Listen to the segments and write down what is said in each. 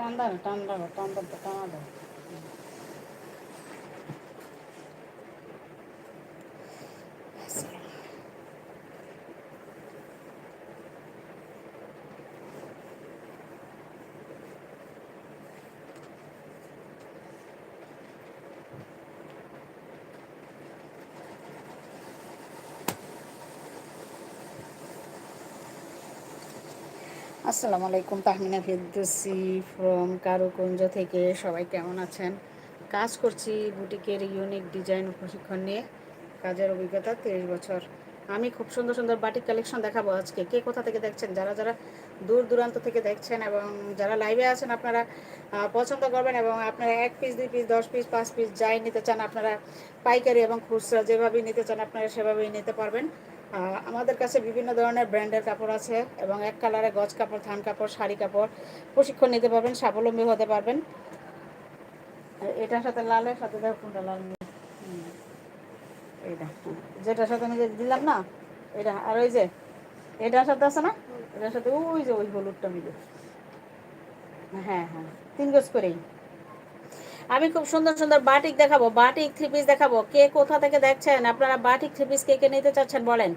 টান দাও টান দাও টান দাও টানা দাও আসসালামু আলাইকুম, তাহমিনা ফেরদৌসি ফ্রম কারুকুঞ্জ থেকে। সবাই কেমন আছেন? কাজ করছি বুটিকের ইউনিক ডিজাইন প্রশিক্ষণ নিয়ে। কাজের অভিজ্ঞতা তিরিশ বছর। আমি খুব সুন্দর সুন্দর বাটিক কালেকশন দেখাবো আজকে। কে কোথা থেকে দেখছেন? যারা যারা দূর দূরান্ত থেকে দেখছেন এবং যারা লাইভে আছেন, আপনারা পছন্দ করবেন এবং আপনারা এক পিস দুই পিস দশ পিস পাঁচ পিস যাই নিতে চান, আপনারা পাইকারি এবং খুচরা যেভাবেই নিতে চান, আপনারা সেভাবেই নিতে পারবেন। আমাদের কাছে বিভিন্ন ধরনের ব্র্যান্ডের কাপড় আছে এবং এক কালারে গজ কাপড়, থান কাপড়, শাড়ি কাপড়। প্রশিক্ষণ নিতে পারবেন, স্বাবলম্বী হতে পারবেন। এটার সাথে লালের সাথে দেখো কোনটা লাল এইটা। যেটার সাথে আমি যে দিলাম না, এটা, আর ওই যে, এটার সাথে আছে না? এটার সাথে ওই যে ওই হলুদটা মিলে। হ্যাঁ হ্যাঁ তিন গজ করেই। আমি খুব সুন্দর সুন্দর বাটিক দেখাবো, বাটিক থ্রি পিস দেখাবো। কে কোথা থেকে দেখছেন? আপনারা বাটিক থ্রি পিস কে কে নিতে চাচ্ছেন বলেন।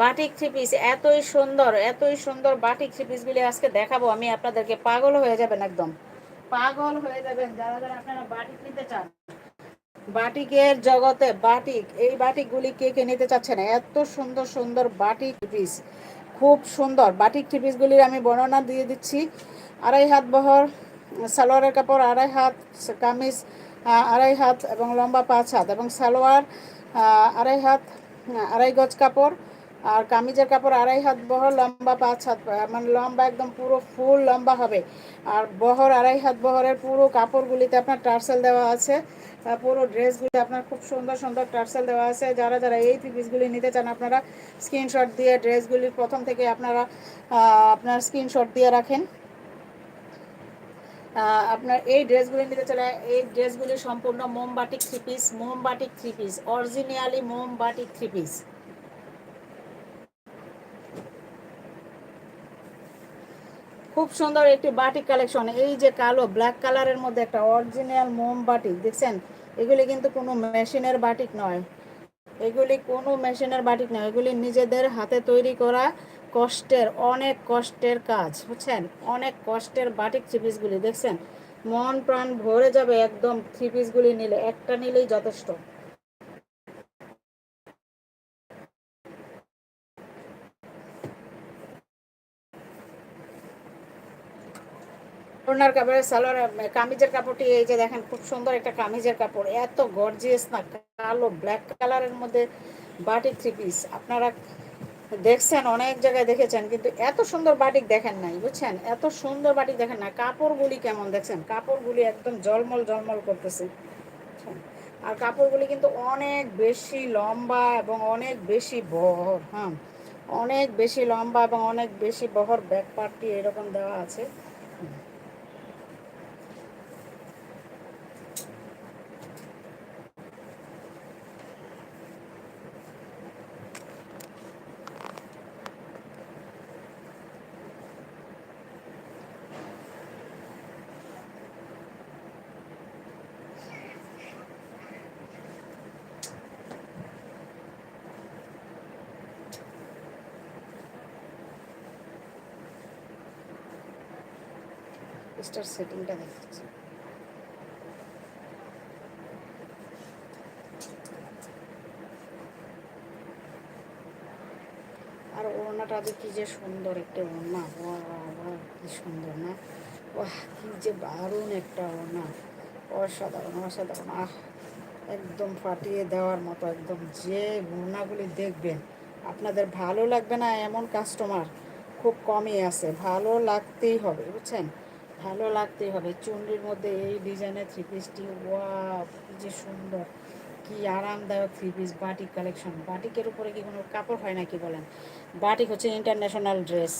বাটিক থ্রি পিস এতই সুন্দর এতই সুন্দর বাটিক থ্রি পিসগুলি আজকে দেখাবো। আমি আপনাদেরকে পাগল হয়ে যাবেন একদম। পাগল হয়ে যাবেন যারা যারা আপনারা বাটিক নিতে চান। বাটিকের জগতে বাটিক, এই বাটিকগুলি কে কে নিতে চাচ্ছেন? এত সুন্দর সুন্দর বাটিক পিস খুব সুন্দর। বাটিক থ্রি আমি বর্ণনা দিয়ে দিচ্ছি। আড়াই হাত বহর সালোয়ারের কাপড়, আড়াই হাত কামিজ আড়াই হাত এবং লম্বা পাঁচ হাত এবং সালোয়ার আড়াই হাত আড়াই গজ কাপড় আর কামিজের কাপড় আড়াই হাত বহর, লম্বা পাঁচ হাত মানে লম্বা একদম পুরো ফুল লম্বা হবে। আর বহর আড়াই হাত বহরের পুরো কাপড়গুলিতে আপনার টার্সেল দেওয়া আছে। পুরো ড্রেসগুলি আপনার খুব সুন্দর সুন্দর টার্সেল দেওয়া আছে। যারা যারা এই থ্রি পিসগুলি নিতে চান আপনারা স্ক্রিনশট দিয়ে ড্রেসগুলির প্রথম থেকে আপনারা আপনার স্ক্রিনশট দিয়ে রাখেন। আপনার এই ড্রেসগুলি নিতে চলে, এই ড্রেসগুলি সম্পূর্ণ মোমবাটিক থ্রি পিস মোমবাটিক থ্রি পিস অরিজিনালি মোমবাটিক থ্রি পিস খুব সুন্দর একটি বাটিক কালেকশন, এই যে কালো ব্ল্যাক কালারের মধ্যে একটা অরিজিনাল মোম বাটিক দেখছেন? এগুলি কিন্তু কোনো মেশিনের বাটিক নয়। এগুলি কোনো মেশিনের বাটিক নয়, এগুলি নিজেদের হাতে তৈরি করা কষ্টের, অনেক কষ্টের কাজ, বুঝছেন? অনেক কষ্টের বাটিক থ্রি পিসগুলি দেখছেন? মন প্রাণ ভরে যাবে একদম থ্রি পিসগুলি নিলে, একটা নিলেই যথেষ্ট। ওনার কাপড়ের সালোয়ার, কামিজের কাপড়টি, এই যে দেখেন, খুব সুন্দর একটা কামিজের কাপড়, এত গর্জিয়াস না, কালো ব্ল্যাক কালারের মধ্যে বাটিক থ্রি পিস আপনারা দেখছেন, অনেক জায়গায় দেখেছেন, কিন্তু এত সুন্দর বাটিক দেখেন নাই, বুঝছেন? এত সুন্দর বাটিক দেখেন না কাপড়গুলি কেমন দেখছেন? কাপড়গুলি একদম জলমল জলমল করতেছে আর কাপড়গুলি কিন্তু অনেক বেশি লম্বা এবং অনেক বেশি বহর হ্যাঁ? অনেক বেশি লম্বা এবং অনেক বেশি বহর, ব্যাক পার্টটি এরকম দেওয়া আছে। স্টার সেটিংটা দেখাচ্ছি আর ওড়নাটা যে কি যে সুন্দর একটা ওড়না বাহ কি সুন্দর না? বাহ কি যে দারুণ একটা ওড়না। অসাধারণ অসাধারণ। আহ, একদম ফাটিয়ে দেওয়ার মতো, একদম যে ওড়নাগুলি দেখবেন, আপনাদের ভালো লাগবে না এমন কাস্টমার খুব কমই আছে, ভালো লাগতেই হবে, বুঝছেন? ভালো লাগতেই হবে। চুন্ডির মধ্যে এই ডিজাইনের থ্রি পিসটি ওয়া কি যে সুন্দর, কি আরামদায়ক থ্রি পিস বাটিক কালেকশন বাটিকের উপরে কি কোনো কাপড় হয় নাকি বলেন? বাটিক হচ্ছে ইন্টারন্যাশনাল ড্রেস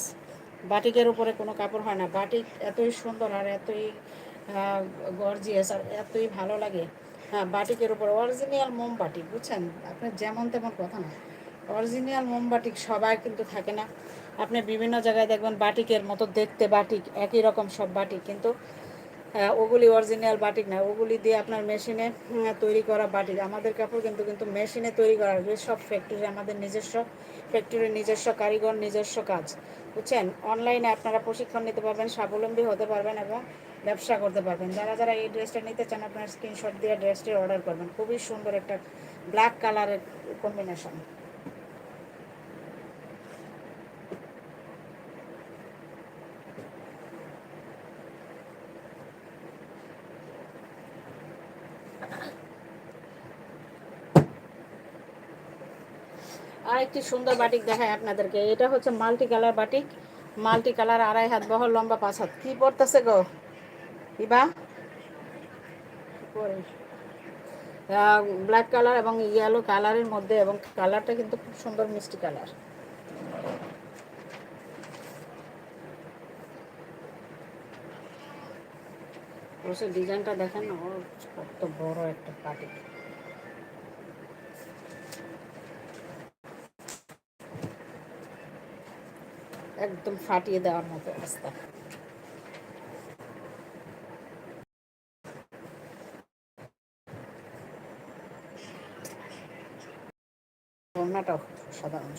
বাটিকের উপরে কোনো কাপড় হয় না। বাটিক এতই সুন্দর আর এতই গর্জিয়াস আর এতই ভালো লাগে। হ্যাঁ বাটিকের উপর অরিজিনাল মোম বাটিক বুঝছেন? আপনার যেমন তেমন কথা না। অরিজিনাল মোম বাটিক সবাই কিন্তু থাকে না। আপনি বিভিন্ন জায়গায় দেখবেন বাটিকের মতো দেখতে বাটিক, একই রকম সব বাটিক। কিন্তু ওগুলি অরিজিনাল বাটিক না। ওগুলি দিয়ে আপনার মেশিনে তৈরি করা বাটিক। আমাদের কাপড় কিন্তু কিন্তু মেশিনে তৈরি করা সব ফ্যাক্টরি আমাদের নিজস্ব ফ্যাক্টরির নিজস্ব কারিগর, নিজস্ব কাজ। বুঝছেন? অনলাইনে আপনারা প্রশিক্ষণ নিতে পারবেন, স্বাবলম্বী হতে পারবেন এবং ব্যবসা করতে পারবেন। যারা যারা এই ড্রেসটা নিতে চান, আপনার স্ক্রিনশট দিয়ে ড্রেসটি অর্ডার করবেন। খুবই সুন্দর একটা ব্ল্যাক কালারের কম্বিনেশন আর একটি সুন্দর বাটিক দেখায় আপনাদেরকে। এটা হচ্ছে multi colour batik. Multi colour, আড়াই হাত বহর, লম্বা পাঁচ হাত। কি পড়তেছে গো? ইবা? ব্ল্যাক কালার এবং ইয়েলো কালারের মধ্যে এবং কালারটা কিন্তু খুব সুন্দর মিষ্টি কালার। ডিজাইনটা দেখেন কত বড় একটা পাটি একদম ফাটিয়ে দেওয়ার মতো অবস্থা। রান্নাটাও সাধারণ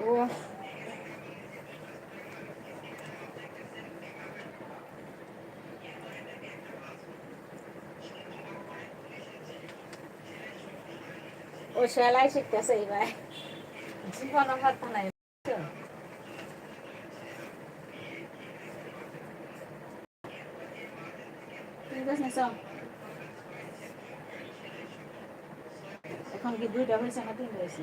ও। ও সেলাই শিখতেছে এইবার। জীবন আমার তো নাই এখন কি দুইটা হয়েছে না তিনটা হয়েছে?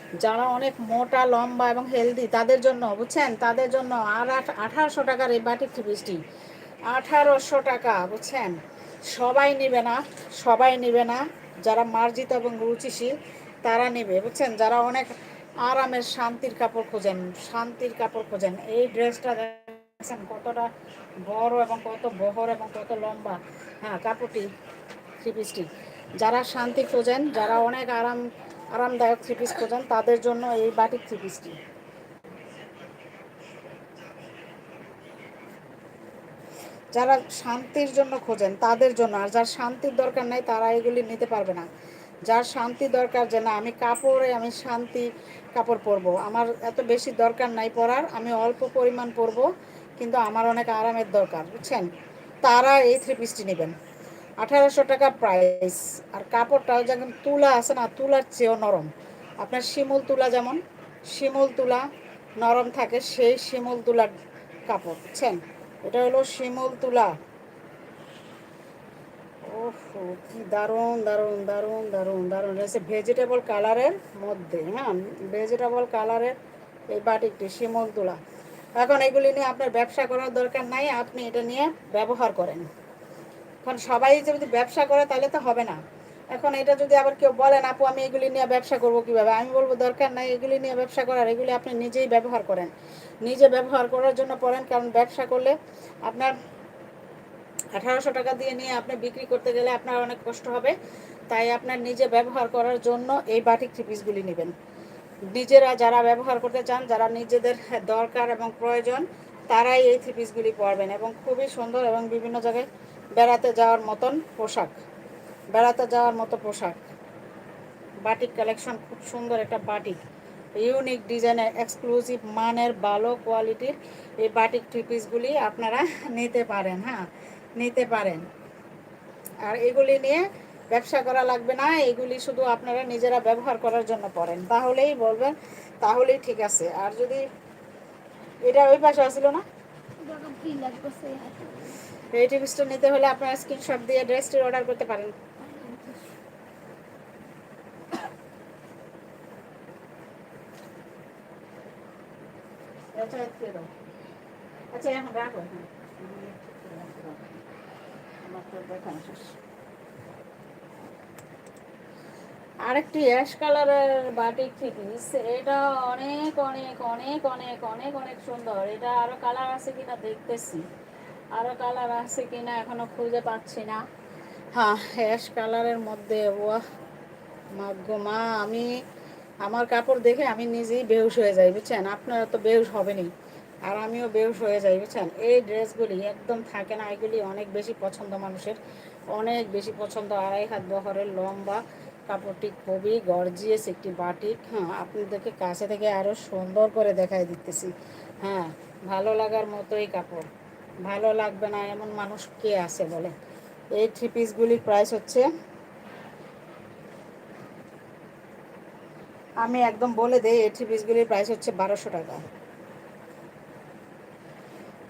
যারা অনেক মোটা, লম্বা এবং হেলদি তাদের জন্য, বুঝছেন? তাদের জন্য আর আঠারোশো টাকার এই বাটিক থ্রি আঠারোশো টাকা, বুঝছেন? সবাই নেবে না, সবাই নেবে না। যারা মার্জিত এবং রুচিশীল, তারা নেবে, বুঝছেন? যারা অনেক আরামের শান্তির কাপড় খোঁজেন, শান্তির কাপড় খোঁজেন, এই ড্রেসটা দেখছেন কতটা বড় এবং কত বহর এবং কত লম্বা হ্যাঁ কাপড়টি থ্রি পিসটি যারা শান্তি খোঁজেন, যারা অনেক আরাম আরামদায়ক থ্রি পিস খোঁজেন, তাদের জন্য এই বাটিক থ্রি পিসটি যারা শান্তির জন্য খোঁজেন, তাদের জন্য। আর যার শান্তির দরকার নাই, তারা এগুলি নিতে পারবে না। যার শান্তি দরকার যে, না, আমি কাপড়ে, আমি শান্তি কাপড় পরবো। আমার এত বেশি দরকার নাই পরার, আমি অল্প পরিমাণ পরবো, কিন্তু আমার অনেক আরামের দরকার। বুঝছেন? তারা এই থ্রি পিসটি নেবেন। আঠারোশো টাকা প্রাইস আর কাপড়টাও যেমন তুলা আছে না, তুলার চেয়েও নরম। আপনার শিমুল তুলা যেমন, শিমুল তুলা নরম থাকে, সেই শিমুল তুলার কাপড়, বুঝছেন? এটা হলো শিমুল তুলা। ওহ, কি দারুণ দারুণ দারুণ দারুণ দারুণ। এসে ভেজিটেবল কালারের মধ্যে হ্যাঁ? ভেজিটেবল কালারের এই বাটিকটি, শিমুল তুলা। এখন এগুলি নিয়ে আপনার ব্যবসা করার দরকার নাই, আপনি এটা নিয়ে ব্যবহার করেন। এখন সবাই যদি ব্যবসা করে, তাহলে তো হবে না। এখন এটা যদি আবার কেউ বলেন আপু, আমি এগুলি নিয়ে ব্যবসা করব কীভাবে? আমি বলব, দরকার নাই, এগুলি নিয়ে ব্যবসা করার। এগুলি আপনি নিজেই ব্যবহার করেন। নিজে ব্যবহার করার জন্য পড়েন, কারণ ব্যবসা করলে আপনার আঠারোশো টাকা দিয়ে নিয়ে আপনি বিক্রি করতে গেলে আপনার অনেক কষ্ট হবে। তাই আপনার নিজে ব্যবহার করার জন্য এই বাটিক থ্রি পিসগুলি নেবেন। নিজেরা যারা ব্যবহার করতে চান, যারা নিজেদের দরকার এবং প্রয়োজন, তারাই এই থ্রি পিসগুলি পরবেন এবং খুবই সুন্দর এবং বিভিন্ন জায়গায় বেড়াতে যাওয়ার মতন পোশাক, বেড়াতে যাওয়ার মতো পোশাক। বাটিক কালেকশন খুব সুন্দর একটা বাটিক। ইউনিক ডিজাইনের এক্সক্লুসিভ মানের ভালো কোয়ালিটির এই বাটিক থ্রি পিসগুলি আপনারা নিতে পারেন হ্যাঁ নিতে পারেন। আর এগুলি নিয়ে ব্যবসা করা লাগবে না, এগুলি শুধু আপনারা নিজেরা ব্যবহার করার জন্য পড়েন। তাহলেই বলবেন, তাহলেই ঠিক আছে। আর যদি এটা ওই পাশে আসলো না? এই টিপিসটা নিতে হলে আপনারা স্ক্রিনশট দিয়ে ড্রেসটি অর্ডার করতে পারেন। আচ্ছা আচ্ছা এখন রাখো। হ্যাঁ আরেকটি অ্যাশ কালারের বাটিক থিপিস এটা অনেক অনেক অনেক অনেক অনেক অনেক সুন্দর। এটা আরও কালার আছে কিনা দেখতেছি। আরও কালার আছে কিনা এখনও খুঁজে পাচ্ছি না। হ্যাঁ। অ্যাশ কালারের মধ্যে ওয়াহ মাগ্য মা আমি আমার কাপড় দেখে আমি নিজেই বেহুশ হয়ে যাই বুঝছেন? আপনারা তো বেহুশ হবেনই আর আমিও বেহুশ হয়ে যাই বুঝছেন? এই ড্রেসগুলি একদম থাকে না এগুলি অনেক বেশি পছন্দ মানুষের অনেক বেশি পছন্দ। আড়াই হাত বহরের লম্বা কাপড়টি খুবই গর্জিয়াস একটি বাটিক হ্যাঁ আপনাদেরকে কাছে থেকে আরও সুন্দর করে দেখাই দিতেছি হ্যাঁ ভালো লাগার মতোই কাপড়। ভালো লাগবে না, এমন মানুষ কে আছে বলে? এই থ্রি পিসগুলির প্রাইস হচ্ছে, আমি একদম বলে দিই, এই থ্রি পিসগুলির প্রাইস হচ্ছে বারোশো টাকা।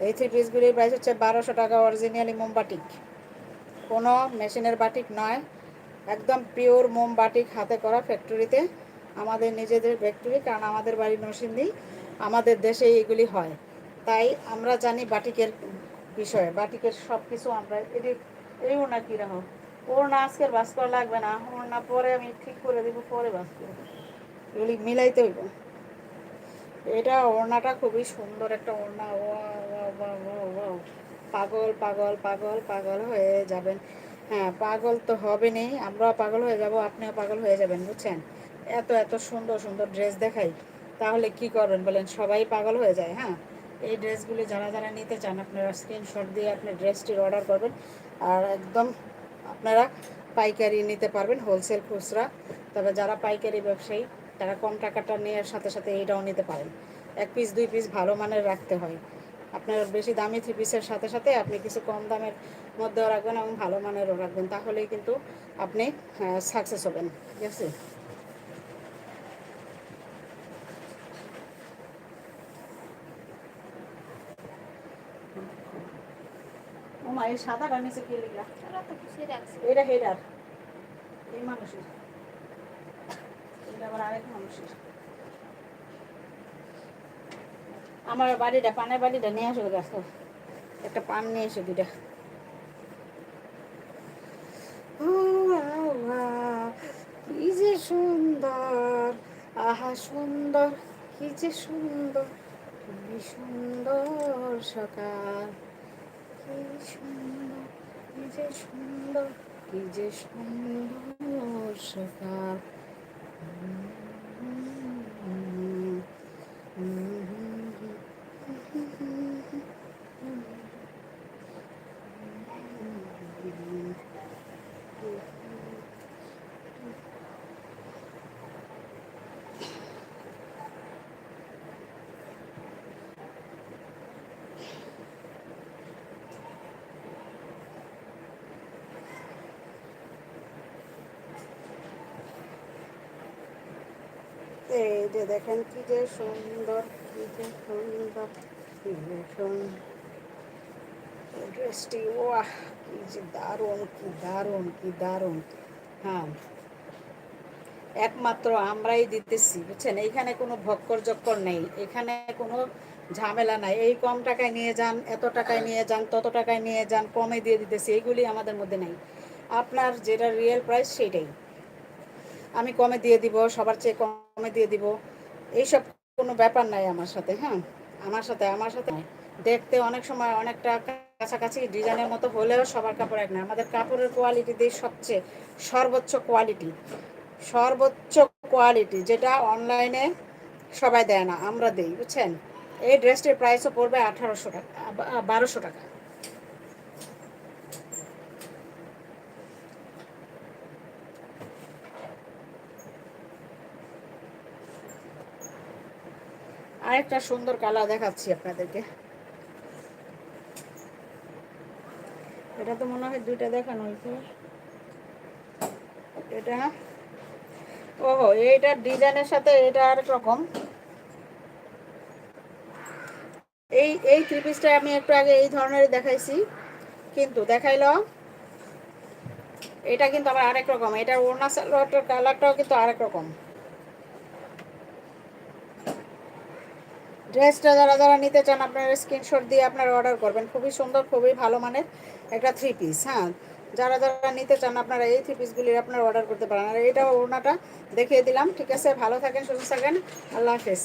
এই থ্রি পিসগুলির প্রাইস হচ্ছে বারোশো টাকা অরিজিনালি মোমবাটিক কোনো মেশিনের বাটিক নয়, একদম পিওর মোম বাটিক হাতে করা ফ্যাক্টরিতে আমাদের নিজেদের ফ্যাক্টরি কারণ আমাদের বাড়ি নরসিংদী, আমাদের দেশে এইগুলি হয়। তাই আমরা জানি বাটিকের বিষয়ে বাটিকের সব কিছু আমরা এটি এই ওনা কীরকম ওর না আজকের বাস করা লাগবে না ওর না পরে আমি ঠিক করে দিব, পরে বাস করব। এগুলি মিলাইতে হইব। এটা ওড়নাটা খুবই সুন্দর একটা ওড়না ও পাগল পাগল পাগল পাগল হয়ে যাবেন। হ্যাঁ পাগল তো হবে নেই আমরাও পাগল হয়ে যাব, আপনিও পাগল হয়ে যাবেন, বুঝছেন? এত এত সুন্দর সুন্দর ড্রেস দেখাই। তাহলে কি করবেন বলেন? সবাই পাগল হয়ে যায় হ্যাঁ? এই ড্রেসগুলি যারা যারা নিতে চান, আপনারা স্ক্রিনশট দিয়ে আপনার ড্রেসটির অর্ডার করবেন। আর একদম আপনারা পাইকারি নিতে পারবেন হোলসেল খুচরা। তবে যারা পাইকারি ব্যবসায়ী, তারা কম টাকাটা নেওয়ার সাথে সাথে এইটাও নিতে পারেন। এক পিস দুই পিস ভালো মানের রাখতে হয়। আপনার বেশি দামি থ্রি পিসের সাথে সাথে আপনি কিছু কম দামের মধ্যেও রাখবেন এবং ভালো মানেরও রাখবেন। তাহলেই কিন্তু আপনি সাকসেস হবেন। ঠিক আছে? ওমা এই সাদাটা নিচে কে লিখলা এটা হেডার। এই মানুষের। এটা আবার আরেক মানুষের। আমার বাড়িটা পানের বাড়িটা নিয়ে আসো গাছ একটা পান নিয়ে এসো দুটা কি যে সুন্দর। আহা সুন্দর কি যে সুন্দর। কি সুন্দর সকাল। সুন্দর কি যে সুন্দর কি যে সুন্দর সকাল এই যে দেখেন কি যে সুন্দর, কি যে সুন্দর ড্রেসটি কি যে দারুণ, কি দারুণ কি দারুণ। হ্যাঁ একমাত্র আমরাই দিতেছি, বুঝছেন? এইখানে কোনো ভক্কর জক্কর নেই, এখানে কোনো ঝামেলা নাই। এই কম টাকায় নিয়ে যান, এত টাকায় নিয়ে যান, তত টাকায় নিয়ে যান, কমে দিয়ে দিতেছি, এইগুলি আমাদের মধ্যে নেই। আপনার যেটা রিয়েল প্রাইস সেইটাই। আমি কমে দিয়ে দিব, সবার চেয়ে কমে দিয়ে দিব। এইসব কোনো ব্যাপার নাই আমার সাথে হ্যাঁ? আমার সাথে আমার সাথে দেখতে অনেক সময় অনেকটা কাছাকাছি, ডিজাইনের মতো হলেও সবার কাপড় এক না। আমাদের কাপড়ের কোয়ালিটি দিয়ে সবচেয়ে সর্বোচ্চ কোয়ালিটি সর্বোচ্চ কোয়ালিটি যেটা অনলাইনে সবাই দেয় না, আমরা দিই, বুঝছেন? এই ড্রেসটির প্রাইসও পড়বে আঠারোশো টাকা বারোশো টাকা। আরেকটা সুন্দর কালার দেখাচ্ছি আপনাদেরকে। এটা তো মনে হয় দুইটা দেখানো হয়েছে। এটা ওহো এইটার ডিজাইনের সাথে এটা আরেক রকম। এই এই থ্রি পিসটা আমি একটু আগে এই ধরনের দেখাইছি। কিন্তু দেখাইলো, এটা কিন্তু আবার আরেক রকম। এটার ওড়না কালারটাও কিন্তু আরেক রকম। ড্রেসটা যারা যারা নিতে চান, আপনারা স্ক্রিনশট দিয়ে আপনারা অর্ডার করবেন। খুবই সুন্দর, খুবই ভালো মানের একটা থ্রি পিস হ্যাঁ? যারা যারা নিতে চান, আপনারা এই থ্রি পিসগুলির আপনারা অর্ডার করতে পারেন। আর এইটা ওড়নাটা দেখিয়ে দিলাম। ঠিক আছে, ভালো থাকেন, সুস্থ থাকেন। আল্লাহ হাফেজ।